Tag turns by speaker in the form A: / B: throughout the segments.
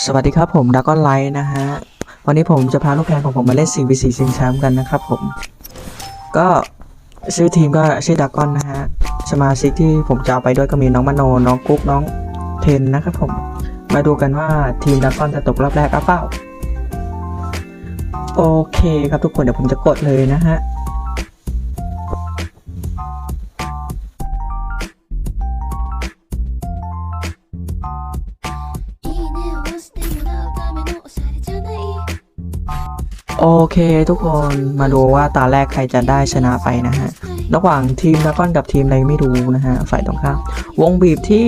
A: สวัสดีครับผมดักก้อนไลท์นะฮะ วันนี้ผมจะพาลูกแกของผมมาเล่น 4v4 ชิงแชมป์กันนะครับผม ก็ชื่อทีมก็ชื่อดักก้อนนะฮะ สมาชิกที่ผมจะเอาไปด้วยก็มีน้องมโน น้องกุ๊ก น้องเทนนะครับผม มาดูกันว่าทีมดักก้อนจะตกรอบแรกหรือเปล่า โอเคครับทุกคนเดี๋ยวผมจะกดเลยนะฮะ โอเคทุกคนมาดูว่าตาแรกใครจะได้ชนะไปนะฮะ ระหว่างทีมดราก้อนกับทีมอะไรไม่รู้นะฮะ ฝ่ายตรงข้ามวงบีบที่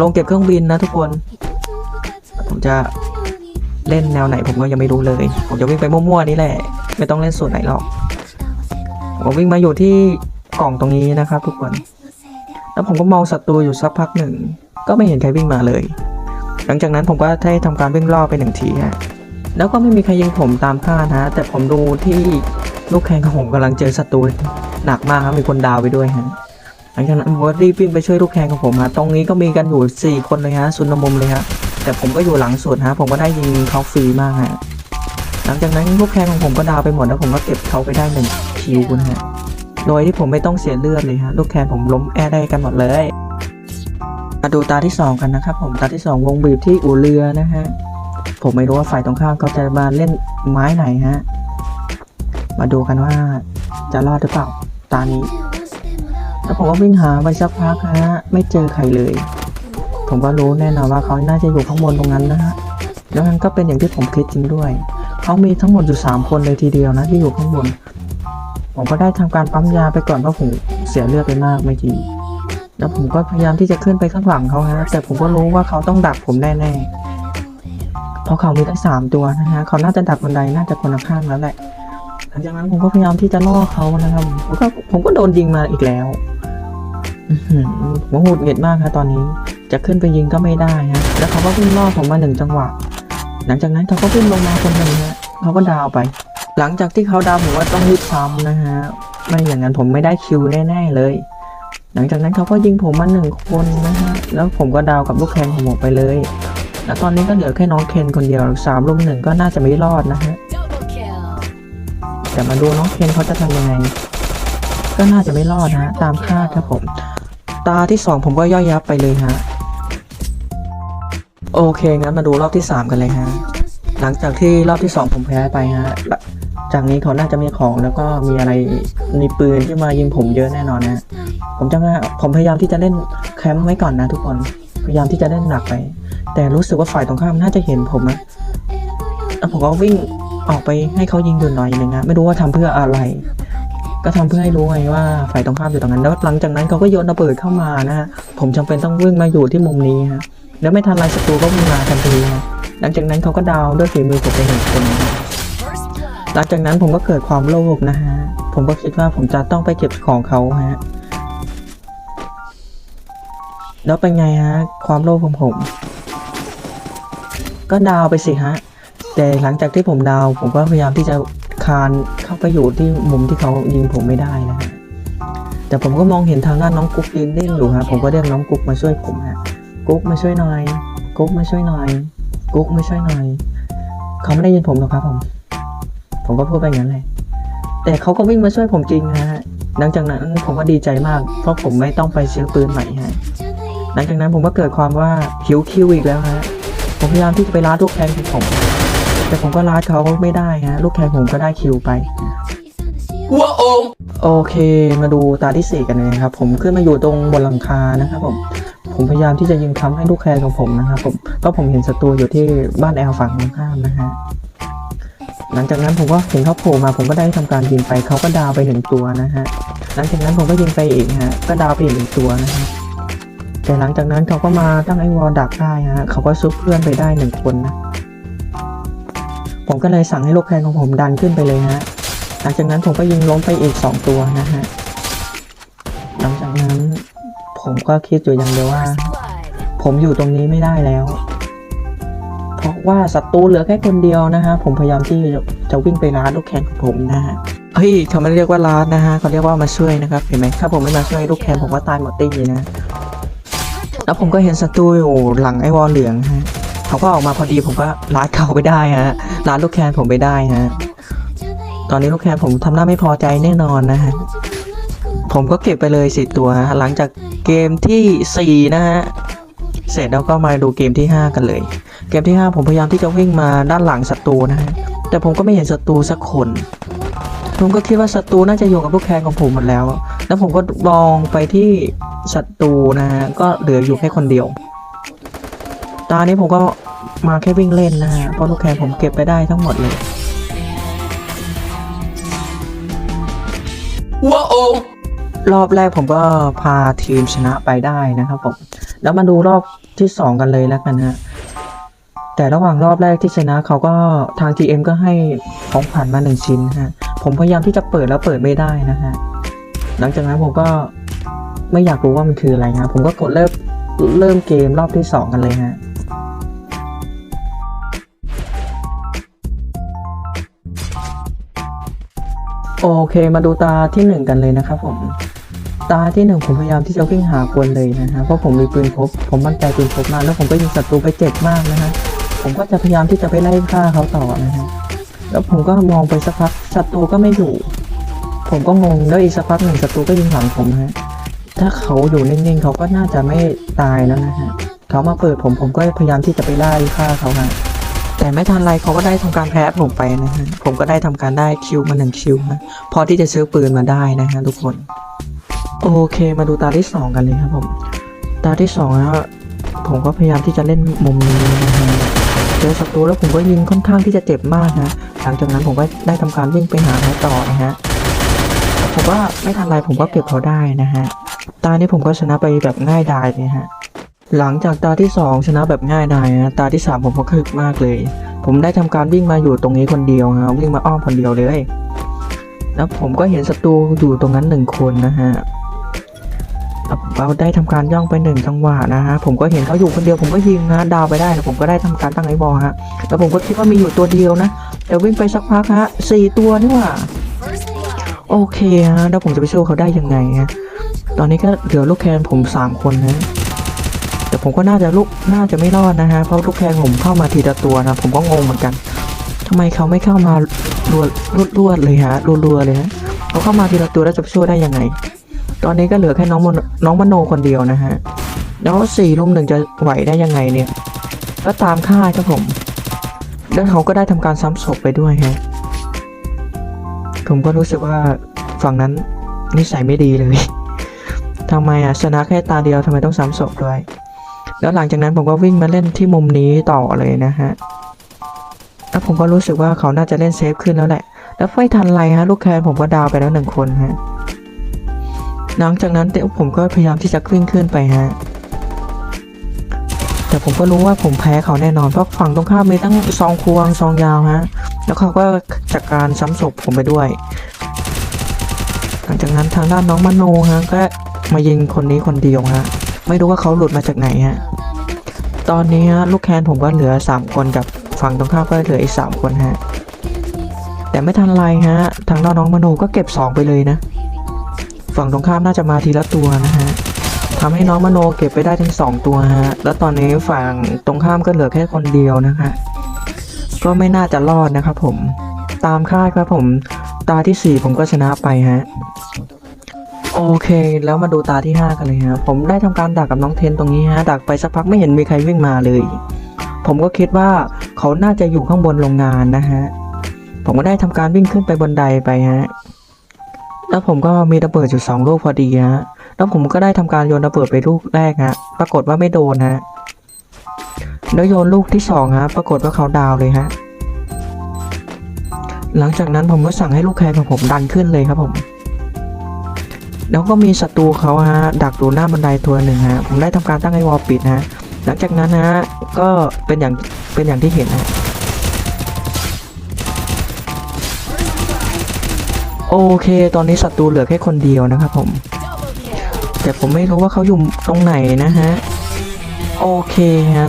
A: ลงเก็บเครื่องบินนะทุกคน ผมจะเล่นแนวไหนผมก็ยังไม่รู้เลย ผมจะวิ่งไปมั่วๆนี่แหละ ไม่ต้องเล่นส่วนไหนหรอก ผมวิ่งมาอยู่ที่กล่องตรงนี้นะครับ ทุกคน แล้วผมก็มองศัตรูอยู่สักพักหนึ่ง ก็ไม่เห็นใครวิ่งมาเลย หลังจากนั้นผมก็ได้ทำการวิ่งล่อไปหนึ่งทีฮะ แล้วก็ไม่มีใครยิงผมตามคาดนะ แต่ผมดูที่ลูกแข่งของผมกำลังเจอศัตรูหนักมากครับมีคนดาวไปด้วยฮะหลังจากนั้นผมก็รีบวิ่งไปช่วยลูกแข่งของผมฮะตรงนี้ก็มีกันอยู่ 4 คนเลยฮะซุนมุมเลยฮะแต่ผมก็อยู่หลังสุดฮะผมก็ได้ยิงเขาฟรีมากฮะหลังจากนั้นลูกแข่งของผมก็ดาวไปหมดแล้วผมก็เก็บเขาไปได้หนึ่งคิวนะฮะโดยที่ผมไม่ต้องเสียเลือดเลยฮะลูกแข่งผมล้มแอร์ได้กันหมดเลยมาดูตาที่สองกันนะครับผมตาที่สองวงบีบที่อู่เรือนะฮะ ผมไม่รู้ว่าฝ่ายตรงข้ามเขาจะมาเล่นไม้ไหนฮะ มาดูกันว่าจะรอดหรือเปล่า ตานี้ แล้วผมก็วิ่งหาไปสักพักฮะ ไม่เจอใครเลย ผมก็รู้แน่นอนว่าเขาน่าจะอยู่ข้างบนตรงนั้นนะฮะ แล้วมันก็เป็นอย่างที่ผมคิดจริงด้วย เขามีทั้งหมดอยู่สามคนเลยทีเดียวนะที่อยู่ข้างบน ผมก็ได้ทำการปั๊มยาไปก่อนเพราะผมเสียเลือดไปมากไม่จริงแล้วผมก็พยายามที่จะขึ้นไปข้างหลังเขาฮะ แต่ผมก็รู้ว่าเขาต้องดักผมแน่ๆ เพราะเขามีตั้งสามตัวนะฮะเขาน่าจะดักคนใดน่าจะคนละข้างแล้วแหละ หลังจากนั้นผมก็พยายามที่จะล่อเขานะครับผมก็ผมก็โดนยิงมาอีกแล้วอื้อหือผมหงุดหงิดมากครับตอนนี้จะขึ้นไปยิงก็ไม่ได้ฮะแล้วเขาก็วิ่งล่อผมมาหนึ่งจังหวะ หลังจากนั้นเขาก็วิ่งลงมาคนหนึ่งฮะเขาก็ดาวไป หลังจากที่เขาดาวผมว่าต้องรีบซ้ำนะฮะไม่อย่างนั้นผมไม่ได้คิวแน่ๆเลย หลังจากนั้นเขาก็ยิงผมมาหนึ่งคนนะฮะแล้วผมก็ดาวกับลูกแคนของผมไปเลย แล้วตอนนี้ก็เหลือแค่น้องเคนคนเดียวสามลุมหนึ่งก็น่าจะไม่รอดนะฮะแต่มาดูน้องเคนเขาจะทำยังไง ก็น่าจะไม่รอดนะตามคาดครับผม ตาที่สองผมก็ย่อยยับไปเลยฮะโอเคงั้นมาดูรอบที่สามกันเลยฮะหลังจากที่รอบที่สองผมแพ้ไปฮะจากนี้เขาน่าจะมีของแล้วก็มีอะไรมีปืนที่มายิงผมเยอะแน่นอนนะผมจะว่าผมพยายามที่จะเล่นแคมป์ไว้ก่อนนะทุกคนพยายามที่จะเล่นหนักไป แต่รู้สึกว่าฝ่ายตรงข้ามน่าจะเห็นผมนะแล้วผมก็วิ่งออกไปให้เขายิงอยู่หน่อยหนึ่งนะไม่รู้ว่าทำเพื่ออะไร ก็ทำเพื่อให้รู้ไงว่าฝ่ายตรงข้ามอยู่ตรงนั้นแล้วหลังจากนั้นเขาก็โยนระเบิดเข้ามานะฮะผมจำเป็นต้องวิ่งมาอยู่ที่มุมนี้ฮะแล้วไม่ทันไรศัตรูก็วิ่งมาทันทีฮะหลังจากนั้นเขาก็ดาวด้วยฝีมือผมไปหนึ่งคนนะหลังจากนั้นผมก็เกิดความโลภนะฮะผมก็คิดว่าผมจะต้องไปเก็บของเขาฮะแล้วเป็นไงฮะความโลภของผม ก็ดาวไปสิฮะ แต่หลังจากที่ผมดาว ผมก็พยายามที่จะคานเข้าไปอยู่ที่มุมที่เขายิงผมไม่ได้นะฮะแต่ผมก็มองเห็นทางด้านน้องกุ๊กยืนนิ่งอยู่ฮะผมก็เรียกน้องกุ๊กมาช่วยผมฮะกุ๊กมาช่วยหน่อยกุ๊กมาช่วยหน่อยกุ๊กมาช่วยหน่อยเขาไม่ได้ยินผมหรอกครับผม ผมก็พูดไปอย่างนั้นเลยแต่เขาก็วิ่งมาช่วยผมจริงนะฮะหลังจากนั้นผมก็ดีใจมาก เพราะผมไม่ต้องไปซื้อปืนใหม่ฮะหลังจากนั้นผมก็เกิดความว่าหิวคิวอีกแล้วฮะ ผมพยายามที่จะไปล้าดลูกแทงของผม แต่ผมก็ล้าดเขาไม่ได้ฮะลูกแทงผมก็ได้คิวไปโอเค มาดูตาที่สี่กันเลยนะครับ ผมขึ้นมาอยู่ตรงบนหลังคานะครับผมผมพยายามที่จะยิงค้ำให้ลูกแคร์ของผมนะครับผมเพราะผมเห็นศัตรูอยู่ที่บ้านแอลฝั่งตรงข้ามนะฮะหลังจากนั้นผมก็เห็นเขาโผล่มา ผมก็ได้ทำการยิงไปเขาก็ดาวไปหนึ่งตัวนะฮะหลังจากนั้นผมก็ยิงไปอีกฮะก็ดาวไปอีกหนึ่งตัวนะฮะ แต่หลังจากนั้นเขาก็มาตั้งไอ้วอลดักได้ฮะเขาก็ซุกเพื่อนไปได้หนึ่งคนนะ ผมก็เลยสั่งให้ลูกแคร์ของผมดันขึ้นไปเลยฮะ หลังจากนั้นผมก็ยิงล้มไปอีกสองตัวนะฮะ หลังจากนั้นผมก็คิดอยู่อย่างเดียวว่า ผมอยู่ตรงนี้ไม่ได้แล้ว เพราะว่าศัตรูเหลือแค่คนเดียวนะฮะ ผมพยายามที่จะวิ่งไปร้านลูกแคนของผมนะฮะเฮ้ยเขาไม่เรียกว่าร้านนะฮะเขาเรียกว่ามาช่วยนะครับ เห็นไหมถ้าผมไม่มาช่วยลูกแคนผมก็ตายหมดตีนะ แล้วผมก็เห็นศัตรูอยู่หลังไอ้วอลเหลืองฮะเขาก็ออกมาพอดีผมก็ล้านเขาไปได้ฮะล้านลูกแคนผมไปได้ฮะตอนนี้ลูกแคนผมทำหน้าไม่พอใจแน่นอนนะฮะผมก็เก็บไปเลยสิตัวฮะหลังจากเกมที่สี่นะฮะเสร็จแล้วก็มาดูเกมที่ห้ากันเลย เกมที่ห้าผมพยายามที่จะวิ่งมาด้านหลังศัตรูนะฮะแต่ผมก็ไม่เห็นศัตรูสักคน ผมก็คิดว่าศัตรูน่าจะอยู่กับลูกแคนของผมหมดแล้ว แล้วผมก็มองไปที่ศัตรูนะฮะก็เหลืออยู่แค่คนเดียว ตอนนี้ผมก็มาแค่วิ่งเล่นนะฮะเพราะลูกแคนผมเก็บไปได้ทั้งหมดเลย
B: ว้าว
A: รอบแรกผมก็พาทีมชนะไปได้นะครับผม แล้วมาดูรอบที่สองกันเลยแล้วกันฮะแต่ระหว่างรอบแรกที่ชนะเขาก็ทาง GM ก็ให้ของผ่านมาหนึ่งชิ้นฮะ ผมพยายามที่จะเปิดแล้วเปิดไม่ได้นะฮะ หลังจากนั้นผมก็ไม่อยากรู้ว่ามันคืออะไรนะผมก็กดเริ่มเริ่มเกมรอบที่สองกันเลยฮะโอเคมาดูตาที่หนึ่งกันเลยนะครับผม ตาที่หนึ่งผมพยายามที่จะวิ่งหาคนเลยนะฮะเพราะผมมีปืนพกผมมั่นใจปืนพกมากแล้วผมก็ยิงศัตรูไปเจ็บมากนะฮะผมก็จะพยายามที่จะไปไล่ฆ่าเขาต่อนะฮะแล้วผมก็มองไปสักพักศัตรูก็ไม่อยู่ ผมก็งงแล้วอีกสักพักหนึ่งศัตรูก็ยิงหลังผมฮะ ถ้าเขาอยู่นิ่งๆเขาก็น่าจะไม่ตายแล้วนะฮะ เขามาเปิดผมผมก็พยายามที่จะไปไล่ฆ่าเขาฮะ แต่ไม่ทันไรเขาก็ได้ทำการแพ้ผมไปนะฮะ ผมก็ได้ทำการได้คิวมาหนึ่งคิวนะพอที่จะซื้อปืนมาได้นะฮะทุกคน โอเคมาดูตาที่สองกันเลยครับผม ตาที่สองนะผมก็พยายามที่จะเล่นมุมนี้นะฮะเจอศัตรูแล้วผมก็ยิงค่อนข้างที่จะเจ็บมากนะ หลังจากนั้นผมก็ได้ทำการวิ่งไปหาเขาต่อนะฮะ ผมว่าไม่ทันไรผมก็เก็บเขาได้นะฮะ ตานี้ผมก็ชนะไปแบบง่ายดายเลยฮะ หลังจากตาที่สองชนะแบบง่ายดายนะตาที่สามผมก็คึกมากเลย ผมได้ทำการวิ่งมาอยู่ตรงนี้คนเดียวนะวิ่งมาอ้อมคนเดียวเลย แล้วผมก็เห็นศัตรูอยู่ตรงนั้นหนึ่งคนนะฮะแล้วผมก็ได้ทำการย่องไปหนึ่งจังหวะนะฮะ ผมก็เห็นเขาอยู่คนเดียวผมก็ยิงนะดาวไปได้แล้วผมก็ได้ทำการตั้งไอ้บอลฮะแล้วผมก็คิดว่ามีอยู่ตัวเดียวนะแต่วิ่งไปสักพักฮะสี่ตัวนี่หว่า โอเคฮะแล้วผมจะไปช่วยเขาได้ยังไงฮะตอนนี้ก็เหลือลูกแคนผมสามคนนะแต่ผมก็น่าจะลูกน่าจะไม่รอดนะฮะเพราะลูกแคนผมเข้ามาทีละตัวนะผมก็งงเหมือนกันทำไมเขาไม่เข้ามารวดรวดรวดเลยฮะรัวๆเลยฮะเขาเข้ามาทีละตัวแล้วจะช่วยได้ยังไง ตอนนี้ก็เหลือแค่น้องมโนน้องมโนคนเดียวนะฮะแล้วสี่ลุมหนึ่งจะไหวได้ยังไงเนี่ยก็ตามค่ายครับผมแล้วเขาก็ได้ทำการซ้ำศพไปด้วยฮะ ผมก็รู้สึกว่าฝั่งนั้นนิสัยไม่ดีเลยทำไมอะชนะแค่ตาเดียวทำไมต้องซ้ำศพด้วย แล้วหลังจากนั้นผมก็วิ่งมาเล่นที่มุมนี้ต่อเลยนะฮะแล้วผมก็รู้สึกว่าเขาน่าจะเล่นเซฟขึ้นแล้วแหละ แล้วไม่ทันไรฮะลูกแคนผมก็ดาวไปแล้วหนึ่งคนฮะหลังจากนั้นเดี๋ยวผมก็พยายามที่จะวิ่งขึ้นไปฮะแต่ผมก็รู้ว่าผมแพ้เขาแน่นอนเพราะฝั่งตรงข้ามมีตั้งซองควงซองยาวฮะ แล้วเขาก็จัดการซ้ำศพผมไปด้วย หลังจากนั้นทางด้านน้องมโนฮะก็มายิงคนนี้คนเดียวฮะ ไม่รู้ว่าเขาหลุดมาจากไหนฮะ ตอนนี้ฮะลูกแคนผมก็เหลือสามคนกับฝั่งตรงข้ามก็เหลืออีกสามคนฮะ แต่ไม่ทันไรฮะ ทางด้านน้องมโนก็เก็บสองไปเลยนะ ฝั่งตรงข้ามน่าจะมาทีละตัวนะฮะทำให้น้องมโนเก็บไปได้ถึงสองตัวฮะ แล้วตอนนี้ฝั่งตรงข้ามก็เหลือแค่คนเดียวนะฮะ ก็ไม่น่าจะรอดนะครับผม ตามคาดครับผม ตาที่สี่ผมก็ชนะไปฮะ โอเค แล้วมาดูตาที่ห้ากันเลยฮะ ผมได้ทำการดักกับน้องเทนตรงนี้ฮะ ดักไปสักพักไม่เห็นมีใครวิ่งมาเลย ผมก็คิดว่าเขาน่าจะอยู่ข้างบนโรงงานนะฮะ ผมก็ได้ทำการวิ่งขึ้นไปบนไดไปฮะ แล้วผมก็มีระเบิดอยู่สองลูกพอดีฮะ แล้วผมก็ได้ทำการโยนระเบิดไปลูกแรกฮะ ปรากฏว่าไม่โดนฮะ แล้วโยนลูกที่สองฮะปรากฏว่าเขาดาวเลยฮะหลังจากนั้นผมก็สั่งให้ลูกแคร์ของผมดันขึ้นเลยครับผม แล้วก็มีศัตรูเขาฮะดักอยู่หน้าบันไดตัวหนึ่งฮะผมได้ทำการตั้งไอ้วอลปิดฮะหลังจากนั้นฮะก็เป็นอย่างเป็นอย่างที่เห็นฮะโอเค ตอนนี้ศัตรูเหลือแค่คนเดียวนะครับผม แต่ผมไม่รู้ว่าเขาอยู่ตรงไหนนะฮะ โอเคฮะ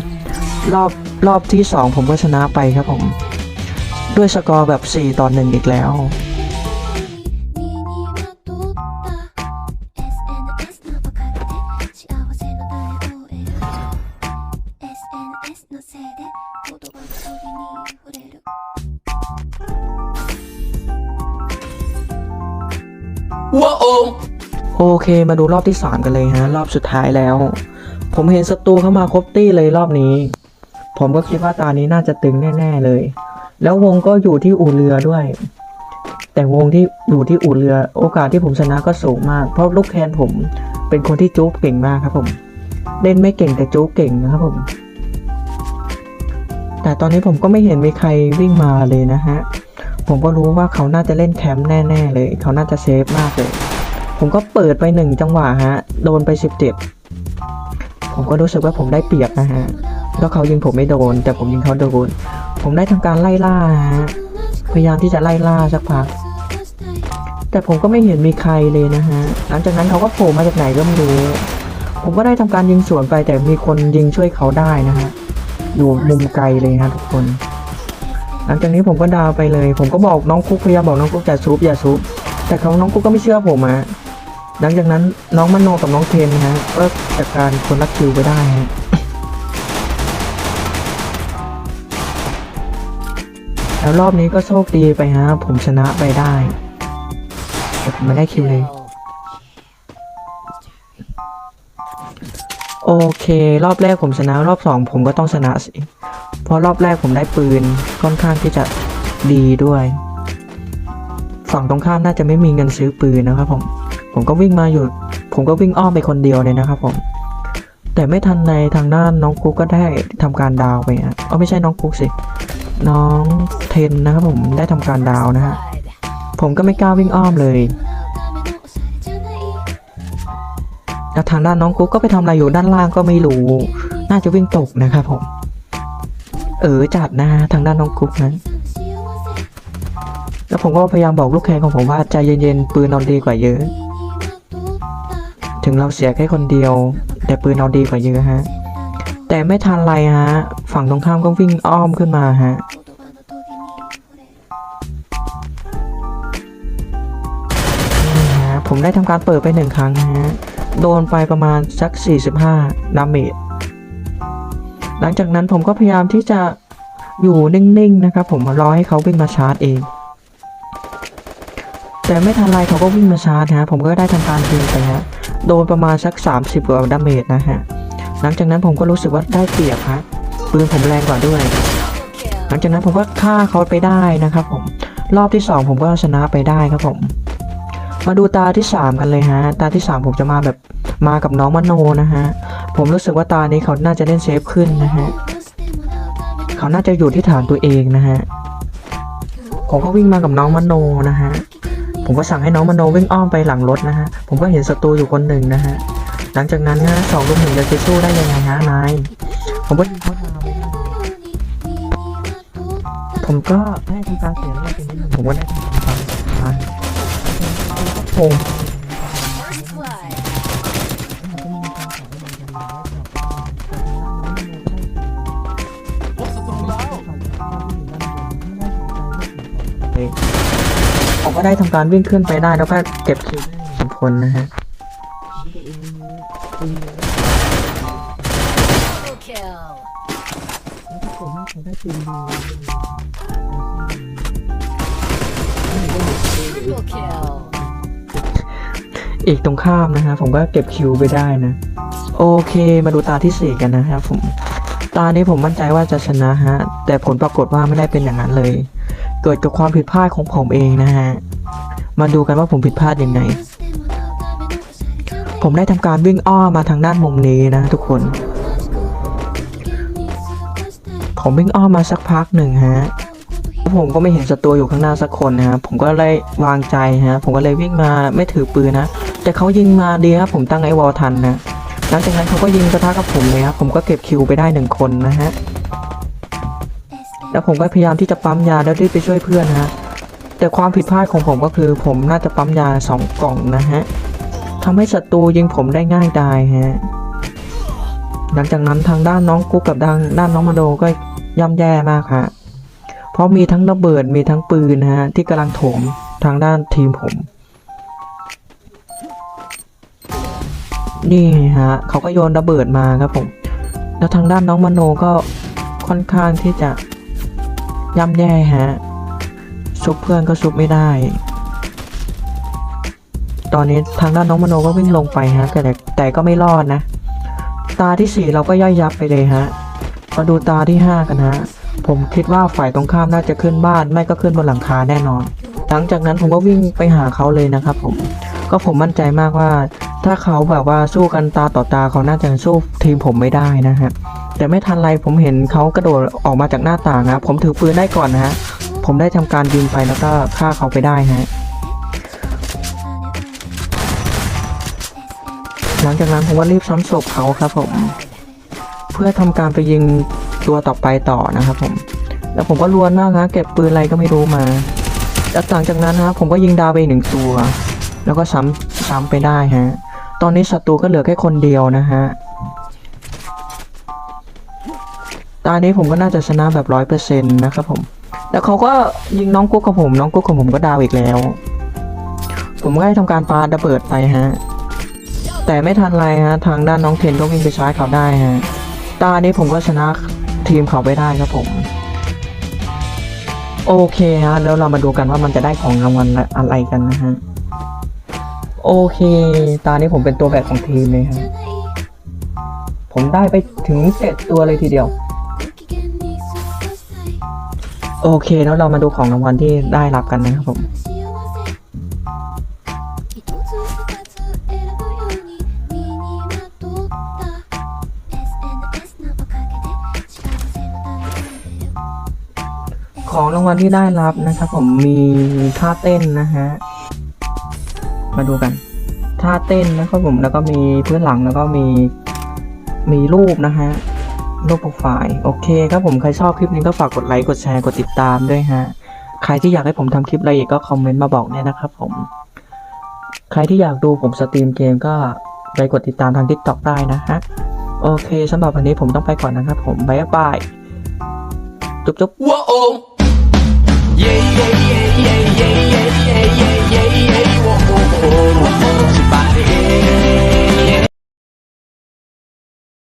A: รอบรอบที่ 2 ผมก็ชนะไปครับผม ด้วยสกอร์แบบ 4 ต่อ 1 อีกแล้ว
C: ว้าว
A: โอเคมาดูรอบที่ 3 กันเลยฮะ รอบสุดท้ายแล้ว ผมเห็นศัตรูเข้ามาครบตี้เลยรอบนี้ ผมก็คิดว่าตานี้น่าจะตึงแน่ๆเลย แล้ววงก็อยู่ที่อู่เรือด้วย แต่วงที่อยู่ที่อู่เรือ โอกาสที่ผมชนะก็สูงมาก เพราะลูกแคนผมเป็นคนที่จุ๊บเก่งมากครับผม เล่นไม่เก่งแต่จุ๊บเก่งนะครับผม แต่ตอนนี้ผมก็ไม่เห็นมีใครวิ่งมาเลยนะฮะ ผมก็รู้ว่าเขาน่าจะเล่นแคมป์แน่ ๆ เลย เขาน่าจะเซฟมากเลย ผมก็เปิดไปหนึ่งจังหวะฮะ โดนไปสิบเจ็ดผมก็รู้สึกว่าผมได้เปรียบนะฮะ แล้วเขายิงผมไม่โดน แต่ผมยิงเขาโดน ผมได้ทำการไล่ล่าฮะพยายามที่จะไล่ล่าสักพัก แต่ผมก็ไม่เห็นมีใครเลยนะฮะ หลังจากนั้นเขาก็โผล่มาจากไหนก็ไม่รู้ผมก็ได้ทำการยิงสวนไปแต่มีคนยิงช่วยเขาได้นะฮะอยู่มุมไกลเลยฮะทุกคน หลังจากนี้ผมก็ดาวไปเลย ผมก็บอกน้องคุกพยายามบอกน้องคุกอย่าซุบอย่าซุบแต่เขาน้องกุ๊กก็ไม่เชื่อผมอะหลังจากนั้นน้องมโนกับน้องเทนนะฮะก็จัดการคนรักคิวไปได้ฮะ แล้วรอบนี้ก็โชคดีไปฮะ ผมชนะไปได้แต่ผมไม่ได้คิวเลย โอเค รอบแรกผมชนะ รอบสองผมก็ต้องชนะสิ เพราะรอบแรกผมได้ปืนค่อนข้างที่จะดีด้วย ฝั่งตรงข้ามน่าจะไม่มีเงินซื้อปืนนะครับผม ผมก็วิ่งมาอยู่ ผมก็วิ่งอ้อมไปคนเดียวเลยนะครับผมแต่ไม่ทันในทางด้านน้องกุ๊กก็ได้ทำการดาวไปอะเออไม่ใช่น้องกุ๊กสิ น้องเทนนะครับผมได้ทำการดาวนะฮะผมก็ไม่กล้าวิ่งอ้อมเลยแล้วทางด้านน้องกุ๊กก็ไปทำอะไรอยู่ด้านล่างก็ไม่รู้ น่าจะวิ่งตกนะครับผม เออจัดนะทางด้านน้องกุ๊กนะแล้วผมก็พยายามบอกลูกแคนของผมว่าใจเย็นๆปืนเราดีกว่าเยอะ ถึงเราเสียแค่คนเดียว แต่ปืนเราดีกว่าเยอะฮะ แต่ไม่ทันไรฮะ ฝั่งตรงข้ามก็วิ่งอ้อมขึ้นมาฮะ ผมได้ทำการเปิดไปหนึ่งครั้งนะฮะ โดนไปประมาณสัก 45ดาเมจ หลังจากนั้นผมก็พยายามที่จะอยู่นิ่งๆนะครับ ผมรอให้เขาวิ่งมาชาร์จเอง แต่ไม่ทันไรเขาก็วิ่งมาชาร์จฮะ ผมก็ได้ทำการยิงไปฮะ โดนประมาณสัก 30กว่าดาเมจนะฮะ หลังจากนั้นผมก็รู้สึกว่าได้เปรียบฮะ ปืนผมแรงกว่าด้วย หลังจากนั้นผมก็ฆ่าเขาไปได้นะครับผม รอบที่สองผมก็ชนะไปได้ครับผม มาดูตาที่สามกันเลยฮะ ตาที่สามผมจะมาแบบมากับน้องมโนนะฮะ ผมรู้สึกว่าตานี้เขาน่าจะเล่นเซฟขึ้นนะฮะ เขาน่าจะอยู่ที่ฐานตัวเองนะฮะ ผมก็วิ่งมากับน้องมโนนะฮะ ผมก็สั่งให้น้องมโนวิ่งอ้อมไปหลังรถนะฮะ ผมก็เห็นศัตรูอยู่คนหนึ่งนะฮะ หลังจากนั้นนะสองรุ่มหนึ่งจะสู้ได้ยังไงฮะนาย ผมก็ยิงเขาดาวไปได้ผมก็ได้ทำการเสียเลือดไปนิดนึงผมก็ได้ ผมผมก็ได้ทำการวิ่งขึ้นไปได้แล้วก็เก็บคิวได้สองคนนะฮะ อีกตรงข้ามนะฮะผมก็เก็บคิวไปได้นะ โอเคมาดูตาที่สี่กันนะครับผมตานี้ผมมั่นใจว่าจะชนะฮะ แต่ผลปรากฏว่าไม่ได้เป็นอย่างนั้นเลย เกิดกับความผิดพลาดของผมเองนะฮะ มาดูกันว่าผมผิดพลาดยังไง ผมได้ทำการวิ่งอ้อมมาทางด้านมุมนี้นะทุกคน ผมวิ่งอ้อมมาสักพักหนึ่งฮะผมก็ไม่เห็นศัตรูอยู่ข้างหน้าสักคนนะครับผมก็เลยวางใจฮะ ผมก็เลยวิ่งมาไม่ถือปืนนะ แต่เขายิงมาดีครับผมตั้งไอ้วอลทันนะหลังจากนั้นเขาก็ยิงกระทะกับผมเลยครับผมก็เก็บคิวไปได้หนึ่งคนนะฮะแล้วผมก็พยายามที่จะปั๊มยาแล้วรีบไปช่วยเพื่อนนะฮะแต่ความผิดพลาดของผมก็คือ ผมน่าจะปั๊มยาสองกล่องนะฮะทำให้ศัตรูยิงผมได้ง่ายดายฮะหลังจากนั้นทางด้านน้องกุ๊กกับด้านด้านน้องมาโดก็ย่ำแย่มากฮะเพราะมีทั้งระเบิดมีทั้งปืนนะฮะที่กำลังโถมทางด้านทีมผม นี่ฮะเขาก็โยนระเบิดมาครับผม แล้วทางด้านน้องมโนก็ค่อนข้างที่จะย่ำแย่ฮะซุบเพื่อนก็ซุบไม่ได้ ตอนนี้ทางด้านน้องมโนก็วิ่งลงไปฮะ แต่แต่ก็ไม่รอดนะ ตาที่สี่เราก็ย่อยยับไปเลยฮะ มาดูตาที่ห้ากันฮะ ผมคิดว่าฝ่ายตรงข้ามน่าจะขึ้นบ้าน ไม่ก็ขึ้นบนหลังคาแน่นอน หลังจากนั้นผมก็วิ่งไปหาเขาเลยนะครับผม ก็ผมมั่นใจมากว่า ถ้าเขาแบบว่าสู้กันตาต่อตาเขาน่าจะสู้ทีมผมไม่ได้นะฮะแต่ไม่ทันไรผมเห็นเขากระโดดออกมาจากหน้าต่างครับผมถือปืนได้ก่อนนะฮะผมได้ทำการยิงไปแล้วก็ฆ่าเขาไปได้ฮะหลังจากนั้นผมก็รีบซ้ำศพเขาครับผม เพื่อทำการไปยิงตัวต่อไปต่อนะครับผม แล้วผมก็ลวนมากนะเก็บปืนอะไรก็ไม่รู้มาแล้วหลังจากนั้นนะผมก็ยิงดาวไปอีกหนึ่งตัว แล้วก็ซ้ำซ้ำไปได้ฮะ ตอนนี้ศัตรูก็เหลือแค่คนเดียวนะฮะ ตอนนี้ผมก็น่าจะชนะแบบร้อยเปอร์เซ็นต์นะครับผม แล้วเขาก็ยิงน้องกุ๊กของผม น้องกุ๊กของผมก็ดาวอีกแล้ว ผมก็ได้ทำการปาระเบิดไปฮะ แต่ไม่ทันไรฮะ ทางด้านน้องเทนก็วิ่งไปชาร์จเขาได้ฮะตานี้ผมก็ชนะทีมเขาไปได้ครับผม โอเคฮะ แล้วเรามาดูกันว่ามันจะได้ของรางวัลอะไรกันนะฮะ โอเคตานี้ผมเป็นตัวแบกของทีมเลยฮะผมได้ไปถึงเจ็ดตัวเลยทีเดียว โอเคแล้วเรามาดูของรางวัลที่ได้รับกันนะครับผมของรางวัลที่ได้รับนะครับผมมีท่าเต้นนะฮะ มาดูกันท่าเต้นนะครับผมแล้วก็มีพื้นหลังแล้วก็มีมีรูปนะฮะรูปโปรไฟล์โอเคครับผมใครชอบคลิปนี้ก็ฝากกดไลค์กดแชร์กดติดตามด้วยฮะใครที่อยากให้ผมทำคลิปอะไรอีกก็คอมเมนต์มาบอกเนี่ยนะครับผม ใครที่อยากดูผมสตรีมเกมก็ไปกดติดตามทาง TikTok ได้นะฮะโอเคสำหรับวันนี้ผมต้องไปก่อนนะครับผมบายบายจุ๊บจุ๊บ
B: Whoa. Yeah, yeah, yeah, yeah, yeah, yeah, yeah, ei, ei, oh, oh, oh, oh, oh, oh, oh,